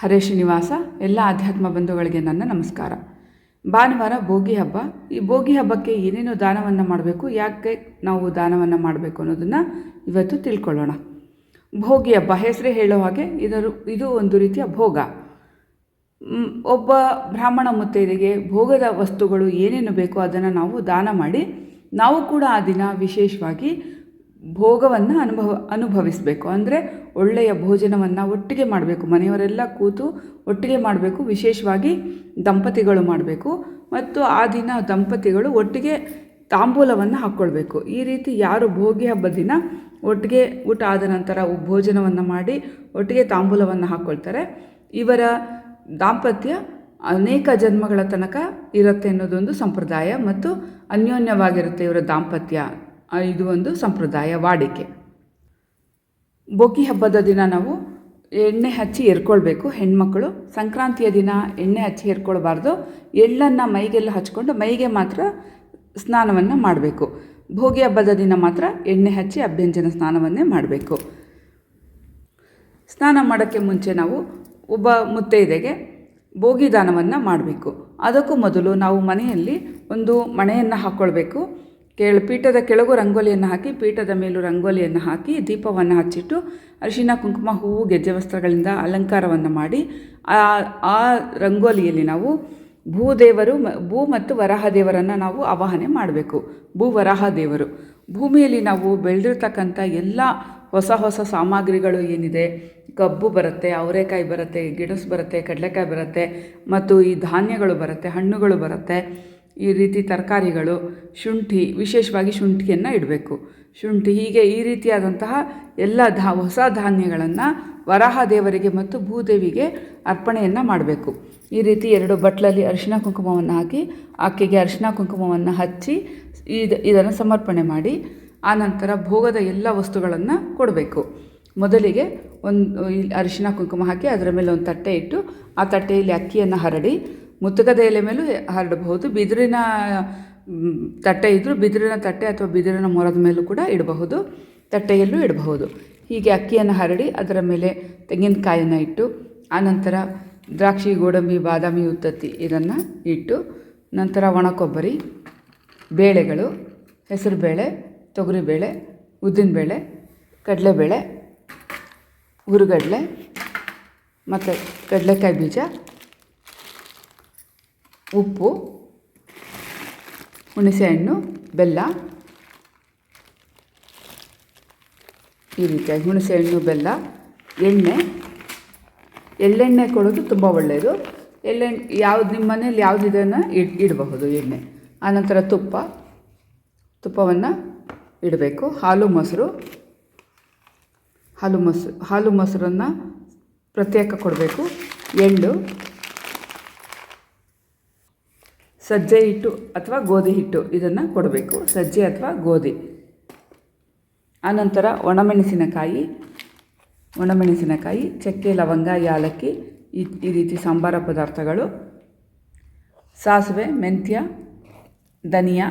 ಹರೇ ಶ್ರೀನಿವಾಸ, ಎಲ್ಲ ಆಧ್ಯಾತ್ಮ ಬಂಧುಗಳಿಗೆ ನನ್ನ ನಮಸ್ಕಾರ. ಭಾನುವಾರ ಭೋಗಿ ಹಬ್ಬ. ಈ ಭೋಗಿ ಹಬ್ಬಕ್ಕೆ ಏನೇನು ದಾನವನ್ನು ಮಾಡಬೇಕು, ಯಾಕೆ ನಾವು ದಾನವನ್ನು ಮಾಡಬೇಕು ಅನ್ನೋದನ್ನು ಇವತ್ತು ತಿಳ್ಕೊಳ್ಳೋಣ. ಭೋಗಿ ಹಬ್ಬ, ಹೆಸರೇ ಹೇಳೋ ಹಾಗೆ ಇದರ ಇದು ಒಂದು ರೀತಿಯ ಭೋಗ. ಒಬ್ಬ ಬ್ರಾಹ್ಮಣ ಮುತ್ತೈದೆಗೆ ಭೋಗದ ವಸ್ತುಗಳು ಏನೇನು ಬೇಕೋ ಅದನ್ನು ನಾವು ದಾನ ಮಾಡಿ, ನಾವು ಕೂಡ ಆ ದಿನ ವಿಶೇಷವಾಗಿ ಭೋಗವನ್ನು ಅನುಭವ, ಅನುಭವಿಸಬೇಕು. ಅಂದರೆ ಒಳ್ಳೆಯ ಭೋಜನವನ್ನು ಒಟ್ಟಿಗೆ ಮಾಡಬೇಕು. ಮನೆಯವರೆಲ್ಲ ಕೂತು ಒಟ್ಟಿಗೆ ಮಾಡಬೇಕು. ವಿಶೇಷವಾಗಿ ದಂಪತಿಗಳು ಮಾಡಬೇಕು. ಮತ್ತು ಆ ದಿನ ದಂಪತಿಗಳು ಒಟ್ಟಿಗೆ ತಾಂಬೂಲವನ್ನು ಹಾಕ್ಕೊಳ್ಬೇಕು ಈ ರೀತಿ ಯಾರು ಭೋಗಿ ಹಬ್ಬದ ದಿನ ಒಟ್ಟಿಗೆ ಊಟ ಆದ ನಂತರ ಭೋಜನವನ್ನು ಮಾಡಿ ಒಟ್ಟಿಗೆ ತಾಂಬೂಲವನ್ನು ಹಾಕ್ಕೊಳ್ತಾರೆ ಇವರ ದಾಂಪತ್ಯ ಅನೇಕ ಜನ್ಮಗಳ ತನಕ ಇರುತ್ತೆ ಅನ್ನೋದೊಂದು ಸಂಪ್ರದಾಯ. ಮತ್ತು ಅನ್ಯೋನ್ಯವಾಗಿರುತ್ತೆ ಇವರ ದಾಂಪತ್ಯ. ಇದು ಒಂದು ಸಂಪ್ರದಾಯ ವಾಡಿಕೆ. ಬೋಗಿ ಹಬ್ಬದ ದಿನ ನಾವು ಎಣ್ಣೆ ಹಚ್ಚಿ ಎರ್ಕೊಳ್ಬೇಕು. ಹೆಣ್ಮಕ್ಕಳು ಸಂಕ್ರಾಂತಿಯ ದಿನ ಎಣ್ಣೆ ಹಚ್ಚಿ ಎರ್ಕೊಳ್ಬಾರ್ದು. ಎಳ್ಳನ್ನು ಮೈಗೆಲ್ಲ ಹಚ್ಕೊಂಡು ಮೈಗೆ ಮಾತ್ರ ಸ್ನಾನವನ್ನು ಮಾಡಬೇಕು. ಭೋಗಿ ಹಬ್ಬದ ದಿನ ಮಾತ್ರ ಎಣ್ಣೆ ಹಚ್ಚಿ ಅಭ್ಯಂಜನ ಸ್ನಾನವನ್ನೇ ಮಾಡಬೇಕು. ಸ್ನಾನ ಮಾಡೋಕ್ಕೆ ಮುಂಚೆ ನಾವು ಒಬ್ಬ ಮುತ್ತೈದೆಗೆ ಭೋಗಿ ದಾನವನ್ನು ಮಾಡಬೇಕು. ಅದಕ್ಕೂ ಮೊದಲು ನಾವು ಮನೆಯಲ್ಲಿ ಒಂದು ಮಣೆಯನ್ನು ಹಾಕ್ಕೊಳ್ಬೇಕು ಕೆಳ, ಪೀಠದ ಕೆಳಗೂ ರಂಗೋಲಿಯನ್ನು ಹಾಕಿ, ಪೀಠದ ಮೇಲೂ ರಂಗೋಲಿಯನ್ನು ಹಾಕಿ, ದೀಪವನ್ನು ಹಚ್ಚಿಟ್ಟು ಅರಿಶಿನ, ಕುಂಕುಮ, ಹೂವು, ಗೆಜ್ಜೆ ವಸ್ತ್ರಗಳಿಂದ ಅಲಂಕಾರವನ್ನು ಮಾಡಿ, ಆ ಆ ರಂಗೋಲಿಯಲ್ಲಿ ನಾವು ಭೂದೇವರು ಭೂ ಮತ್ತು ವರಾಹ ದೇವರನ್ನು ನಾವು ಆವಾಹನೆ ಮಾಡಬೇಕು. ಭೂ ವರಾಹ ದೇವರು. ಭೂಮಿಯಲ್ಲಿ ನಾವು ಬೆಳೆದಿರ್ತಕ್ಕಂಥ ಎಲ್ಲ ಹೊಸ ಹೊಸ ಸಾಮಗ್ರಿಗಳು ಏನಿದೆ? ಕಬ್ಬು ಬರುತ್ತೆ, ಅವರೆಕಾಯಿ ಬರುತ್ತೆ, ಗಿಡಸು ಬರುತ್ತೆ, ಕಡಲೆಕಾಯಿ ಬರುತ್ತೆ, ಮತ್ತು ಈ ಧಾನ್ಯಗಳು ಬರುತ್ತೆ, ಹಣ್ಣುಗಳು ಬರುತ್ತೆ. ಈ ರೀತಿ ತರಕಾರಿಗಳು, ಶುಂಠಿ, ವಿಶೇಷವಾಗಿ ಶುಂಠಿಯನ್ನು ಇಡಬೇಕು. ಶುಂಠಿ ಹೀಗೆ ಈ ರೀತಿಯಾದಂತಹ ಎಲ್ಲ ಧಾ, ಹೊಸ ಧಾನ್ಯಗಳನ್ನು ವರಾಹ ದೇವರಿಗೆ ಮತ್ತು ಭೂದೇವಿಗೆ ಅರ್ಪಣೆಯನ್ನು ಮಾಡಬೇಕು. ಈ ರೀತಿ ಎರಡು ಬಟ್ಲಲ್ಲಿ ಅರಿಶಿನ ಕುಂಕುಮವನ್ನು ಹಾಕಿ, ಆಕೆಗೆ ಅರಿಶಿನ ಕುಂಕುಮವನ್ನು ಹಚ್ಚಿ, ಇದು, ಇದನ್ನು ಸಮರ್ಪಣೆ ಮಾಡಿ ಆನಂತರ ಭೋಗದ ಎಲ್ಲ ವಸ್ತುಗಳನ್ನು ಕೊಡಬೇಕು. ಮೊದಲಿಗೆ ಒಂದು ಅರಿಶಿಣ ಕುಂಕುಮ ಹಾಕಿ ಅದರ ಮೇಲೆ ಒಂದು ತಟ್ಟೆ ಇಟ್ಟು, ಆ ತಟ್ಟೆಯಲ್ಲಿ ಅಕ್ಕಿಯನ್ನು ಹರಡಿ ಮುತ್ತುಕದ ಎಲೆ ಮೇಲೂ ಹರಡಬಹುದು. ಬಿದಿರಿನ ತಟ್ಟೆ ಇದ್ದರೂ ಬಿದಿರಿನ ತಟ್ಟೆ ಅಥವಾ ಬಿದಿರಿನ ಮೊರದ ಮೇಲೂ ಕೂಡ ಇಡಬಹುದು. ತಟ್ಟೆಯಲ್ಲೂ ಇಡಬಹುದು. ಹೀಗೆ ಅಕ್ಕಿಯನ್ನು ಹರಡಿ ಅದರ ಮೇಲೆ ತೆಂಗಿನಕಾಯನ್ನು ಇಟ್ಟು, ಆನಂತರ ದ್ರಾಕ್ಷಿ, ಗೋಡಂಬಿ, ಬಾದಾಮಿ ಉತ್ತತ್ತಿ ಇದನ್ನು ಇಟ್ಟು, ನಂತರ ಒಣ ಕೊಬ್ಬರಿ ಬೇಳೆಗಳು, ಹೆಸರುಬೇಳೆ, ತೊಗರಿಬೇಳೆ, ಉದ್ದಿನಬೇಳೆ, ಕಡಲೆಬೇಳೆ ಹುರುಗಡಲೆ ಮತ್ತು ಕಡಲೆಕಾಯಿ ಬೀಜ. ಉಪ್ಪು, ಹುಣಸೆಹಣ್ಣು, ಬೆಲ್ಲ. ಈ ರೀತಿಯಾಗಿ ಹುಣಸೆಹಣ್ಣು, ಬೆಲ್ಲ, ಎಣ್ಣೆ. ಎಳ್ಳೆಣ್ಣೆ ಕೊಡೋದು ತುಂಬ ಒಳ್ಳೆಯದು. ಎಳ್ಳೆಣ್ಣೆ ಯಾವ್ದು ನಿಮ್ಮ ಮನೇಲಿ ಯಾವುದಿದನ್ನು ಇಡ್, ಇಡಬಹುದು ಎಣ್ಣೆ. ಆನಂತರ ತುಪ್ಪ. ತುಪ್ಪವನ್ನು ಇಡಬೇಕು. ಹಾಲು, ಮೊಸರು. ಹಾಲು ಮೊಸರು ಹಾಲು, ಮೊಸರನ್ನು ಪ್ರತ್ಯೇಕ ಕೊಡಬೇಕು. ಎಳ್ಳು. ಸಜ್ಜೆ ಹಿಟ್ಟು ಅಥವಾ ಗೋಧಿ ಹಿಟ್ಟು ಇದನ್ನು ಕೊಡಬೇಕು. ಸಜ್ಜೆ ಅಥವಾ ಗೋಧಿ. ಆನಂತರ ಒಣಮೆಣಸಿನಕಾಯಿ ಒಣಮೆಣಸಿನಕಾಯಿ, ಚಕ್ಕೆ, ಲವಂಗ, ಯಾಲಕ್ಕಿ, ಈ ಈ ರೀತಿ ಸಾಂಬಾರ ಪದಾರ್ಥಗಳು. ಸಾಸಿವೆ, ಮೆಂತ್ಯ, ಧನಿಯಾ,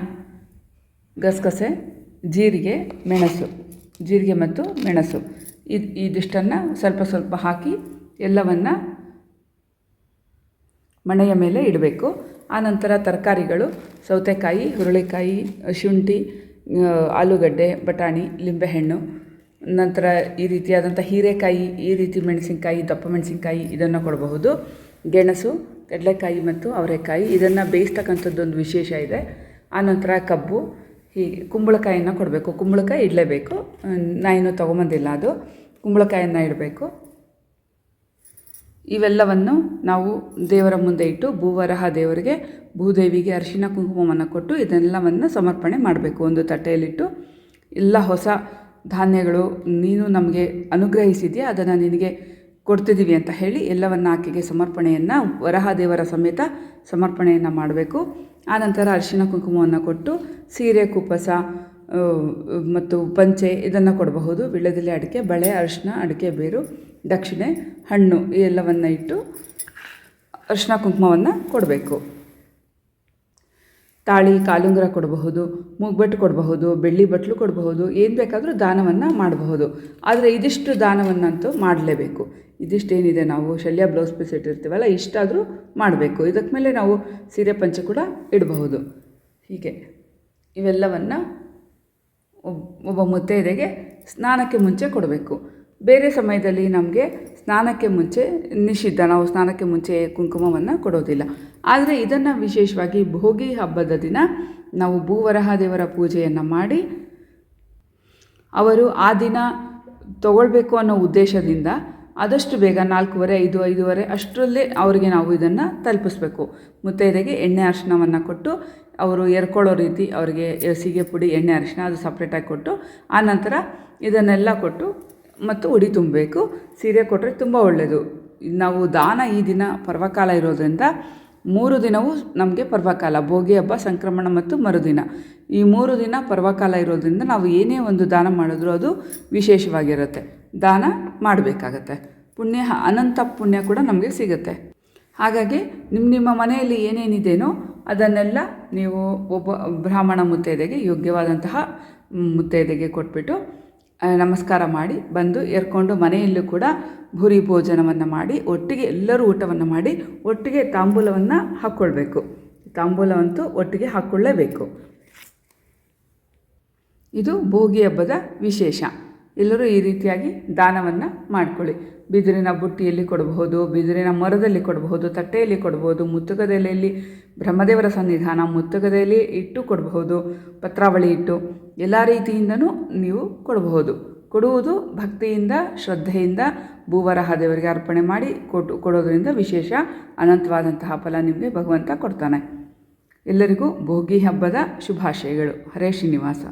ಗಸಗಸೆ, ಜೀರಿಗೆ, ಮೆಣಸು. ಜೀರಿಗೆ ಮತ್ತು ಮೆಣಸು. ಇದು ಇದಿಷ್ಟನ್ನು ಸ್ವಲ್ಪ ಸ್ವಲ್ಪ ಹಾಕಿ ಎಲ್ಲವನ್ನು ಮಣೆಯ ಮೇಲೆ ಇಡಬೇಕು. ಆನಂತರ ತರಕಾರಿಗಳು, ಸೌತೆಕಾಯಿ, ಹುರುಳಿಕಾಯಿ, ಶುಂಠಿ ಆಲೂಗಡ್ಡೆ, ಬಟಾಣಿ, ಲಿಂಬೆಹಣ್ಣು. ನಂತರ ಈ ರೀತಿಯಾದಂಥ ಹೀರೆಕಾಯಿ, ಈ ರೀತಿ ಮೆಣಸಿನಕಾಯಿ, ದಪ್ಪ ಮೆಣಸಿನ್ಕಾಯಿ ಇದನ್ನು ಕೊಡಬಹುದು. ಗೆಣಸು, ಕಡಲೆಕಾಯಿ ಮತ್ತು ಅವರೆಕಾಯಿ ಇದನ್ನು ಬೇಯಿಸ್ತಕ್ಕಂಥದ್ದೊಂದು ವಿಶೇಷ ಇದೆ. ಆನಂತರ ಕಬ್ಬು ಹೀಗೆ ಕುಂಬಳಕಾಯಿಯನ್ನು ಕೊಡಬೇಕು. ಕುಂಬಳಕಾಯಿ ಇಡಲೇಬೇಕು. ನಾನು ತೊಗೊಂಬಂದಿಲ್ಲ ಅದು. ಕುಂಬಳಕಾಯನ್ನು ಇಡಬೇಕು. ಇವೆಲ್ಲವನ್ನು ನಾವು ದೇವರ ಮುಂದೆ ಇಟ್ಟು ಭೂವರಹ ದೇವರಿಗೆ, ಭೂದೇವಿಗೆ ಅರಿಶಿನ ಕುಂಕುಮವನ್ನು ಕೊಟ್ಟು ಇದೆಲ್ಲವನ್ನು ಸಮರ್ಪಣೆ ಮಾಡಬೇಕು. ಒಂದು ತಟ್ಟೆಯಲ್ಲಿಟ್ಟು ಎಲ್ಲ ಹೊಸ ಧಾನ್ಯಗಳು ನೀನು ನಮಗೆ ಅನುಗ್ರಹಿಸಿದೆಯಾ, ಅದನ್ನು ನಿನಗೆ ಕೊಡ್ತಿದ್ದೀವಿ ಅಂತ ಹೇಳಿ ಎಲ್ಲವನ್ನು ಆಕೆಗೆ ಸಮರ್ಪಣೆಯನ್ನು, ವರಹ ದೇವರ ಸಮೇತ ಸಮರ್ಪಣೆಯನ್ನು ಮಾಡಬೇಕು. ಆನಂತರ ಅರಿಶಿನ ಕುಂಕುಮವನ್ನು ಕೊಟ್ಟು ಸೀರೆ ಕುಪ್ಪಸ ಮತ್ತು ಪಂಚೆ ಇದನ್ನು ಕೊಡಬಹುದು. ವೀಳ್ಯದೆಲೆ ಅಡಿಕೆ, ಬಳೆ, ಅರಿಶಿನ ಅಡಿಕೆ, ಬೇರು ದಕ್ಷಿಣೆ, ಹಣ್ಣು ಈ ಎಲ್ಲವನ್ನು ಇಟ್ಟು ಅರಿಶಿನ ಕುಂಕುಮವನ್ನು ಕೊಡಬೇಕು. ತಾಳಿ, ಕಾಲುಂಗರ ಕೊಡಬಹುದು, ಮೂಗ್ಬಟ್ಟು ಕೊಡಬಹುದು, ಬೆಳ್ಳಿ ಬಟ್ಲು ಕೊಡಬಹುದು, ಏನು ಬೇಕಾದರೂ ದಾನವನ್ನು ಮಾಡಬಹುದು. ಆದರೆ ಇದಿಷ್ಟು ದಾನವನ್ನಂತೂ ಮಾಡಲೇಬೇಕು. ಇದಿಷ್ಟೇನಿದೆ ನಾವು, ಶಲ್ಯ ಬ್ಲೌಸ್ ಪೀಸ್ ಇಟ್ಟಿರ್ತೀವಲ್ಲ, ಇಷ್ಟಾದರೂ ಮಾಡಬೇಕು. ಇದಕ್ಕೆ ಮೇಲೆ ನಾವು ಸೀರೆ ಪಂಚೆ ಕೂಡ ಇಡಬಹುದು. ಹೀಗೆ ಇವೆಲ್ಲವನ್ನು ಒಬ್, ಒಬ್ಬ ಮುತ್ತೈದೆಗೆ ಸ್ನಾನಕ್ಕೆ ಮುಂಚೆ ಕೊಡಬೇಕು. ಬೇರೆ ಸಮಯದಲ್ಲಿ ನಮಗೆ ಸ್ನಾನಕ್ಕೆ ಮುಂಚೆ ನಿಷಿದ್ಧ, ನಾವು ಸ್ನಾನಕ್ಕೆ ಮುಂಚೆ ಕುಂಕುಮವನ್ನು ಕೊಡೋದಿಲ್ಲ. ಆದರೆ ಇದನ್ನು ವಿಶೇಷವಾಗಿ ಭೋಗಿ ಹಬ್ಬದ ದಿನ ನಾವು ಭೂವರಹ ದೇವರ ಪೂಜೆಯನ್ನು ಮಾಡಿ, ಅವರು ಆ ದಿನ ತಗೊಳ್ಬೇಕು ಅನ್ನೋ ಉದ್ದೇಶದಿಂದ ಆದಷ್ಟು ಬೇಗ ನಾಲ್ಕೂವರೆ ಐದು ಐದೂವರೆ ಅಷ್ಟರಲ್ಲೇ ಅವರಿಗೆ ನಾವು ಇದನ್ನು ತಲುಪಿಸ್ಬೇಕು. ಮುತ್ತೈದೆಗೆ ಎಣ್ಣೆ ಅರಿಶಿನವನ್ನು ಕೊಟ್ಟು, ಅವರು ಎರ್ಕೊಳ್ಳೋ ರೀತಿ ಅವರಿಗೆ ಸೀಗೆ ಪುಡಿ, ಎಣ್ಣೆ ಅರಶಿನ ಅದು ಸಪ್ರೇಟಾಗಿ ಕೊಟ್ಟು ಆನಂತರ ಇದನ್ನೆಲ್ಲ ಕೊಟ್ಟು ಮತ್ತು ಉಡಿ ತುಂಬಬೇಕು. ಸೀರೆ ಕೊಟ್ಟರೆ ತುಂಬ ಒಳ್ಳೆಯದು ನಾವು ದಾನ ಈ ದಿನ ಪರ್ವಕಾಲ ಇರೋದರಿಂದ ಮೂರು ದಿನವೂ ನಮಗೆ ಪರ್ವಕಾಲ, ಭೋಗಿ ಹಬ್ಬ, ಸಂಕ್ರಮಣ ಮತ್ತು ಮರುದಿನ. ಈ ಮೂರು ದಿನ ಪರ್ವಕಾಲ ಇರೋದ್ರಿಂದ ನಾವು ಏನೇ ಒಂದು ದಾನ ಮಾಡಿದ್ರೂ ಅದು ವಿಶೇಷವಾಗಿರುತ್ತೆ. ದಾನ ಮಾಡಬೇಕಾಗತ್ತೆ. ಪುಣ್ಯ, ಅನಂತ ಪುಣ್ಯ ಕೂಡ ನಮಗೆ ಸಿಗುತ್ತೆ. ಹಾಗಾಗಿ ನಿಮ್ಮ ನಿಮ್ಮ ಮನೆಯಲ್ಲಿ ಏನೇನಿದೆಯೋ ಅದನ್ನೆಲ್ಲ ನೀವು ಒಬ್ಬ ಬ್ರಾಹ್ಮಣ ಮುತ್ತೈದೆಗೆ ಯೋಗ್ಯವಾದಂತಹ ಮುತ್ತೈದೆಗೆ ಕೊಟ್ಬಿಟ್ಟು ನಮಸ್ಕಾರ ಮಾಡಿ, ಬಂದು ಏರ್ಕೊಂಡು ಮನೆಯಲ್ಲೂ ಕೂಡ ಭೂರಿ ಭೋಜನವನ್ನು ಮಾಡಿ, ಒಟ್ಟಿಗೆ ಎಲ್ಲರೂ ಊಟವನ್ನು ಮಾಡಿ, ಒಟ್ಟಿಗೆ ತಾಂಬೂಲವನ್ನು ಹಾಕ್ಕೊಳ್ಬೇಕು. ತಾಂಬೂಲವಂತೂ ಒಟ್ಟಿಗೆ ಹಾಕ್ಕೊಳ್ಳೇಬೇಕು. ಇದು ಭೋಗಿ ಹಬ್ಬದ ವಿಶೇಷ. ಎಲ್ಲರೂ ಈ ರೀತಿಯಾಗಿ ದಾನವನ್ನು ಮಾಡಿಕೊಳ್ಳಿ. ಬಿದಿರಿನ ಬುಟ್ಟಿಯಲ್ಲಿ ಕೊಡಬಹುದು, ಬಿದಿರಿನ ಮರದಲ್ಲಿ ಕೊಡಬಹುದು, ತಟ್ಟೆಯಲ್ಲಿ ಕೊಡಬಹುದು ಮುತ್ತುಗದೆಲೆಯಲ್ಲಿ ಬ್ರಹ್ಮದೇವರ ಸನ್ನಿಧಾನ ಮುತ್ತುಗದೆಯಲ್ಲಿ ಇಟ್ಟು ಕೊಡಬಹುದು, ಪತ್ರಾವಳಿ ಇಟ್ಟು. ಎಲ್ಲ ರೀತಿಯಿಂದನೂ ನೀವು ಕೊಡಬಹುದು. ಕೊಡುವುದು ಭಕ್ತಿಯಿಂದ, ಶ್ರದ್ಧೆಯಿಂದ ಭೂವರಹ ದೇವರಿಗೆ ಅರ್ಪಣೆ ಮಾಡಿ ಕೊಟ್ಟು, ಕೊಡೋದರಿಂದ ವಿಶೇಷ ಅನಂತವಾದಂತಹ ಫಲ ನಿಮಗೆ ಭಗವಂತ ಕೊಡ್ತಾನೆ. ಎಲ್ಲರಿಗೂ ಭೋಗಿ ಹಬ್ಬದ ಶುಭಾಶಯಗಳು. ಹರೇ ಶ್ರೀನಿವಾಸ.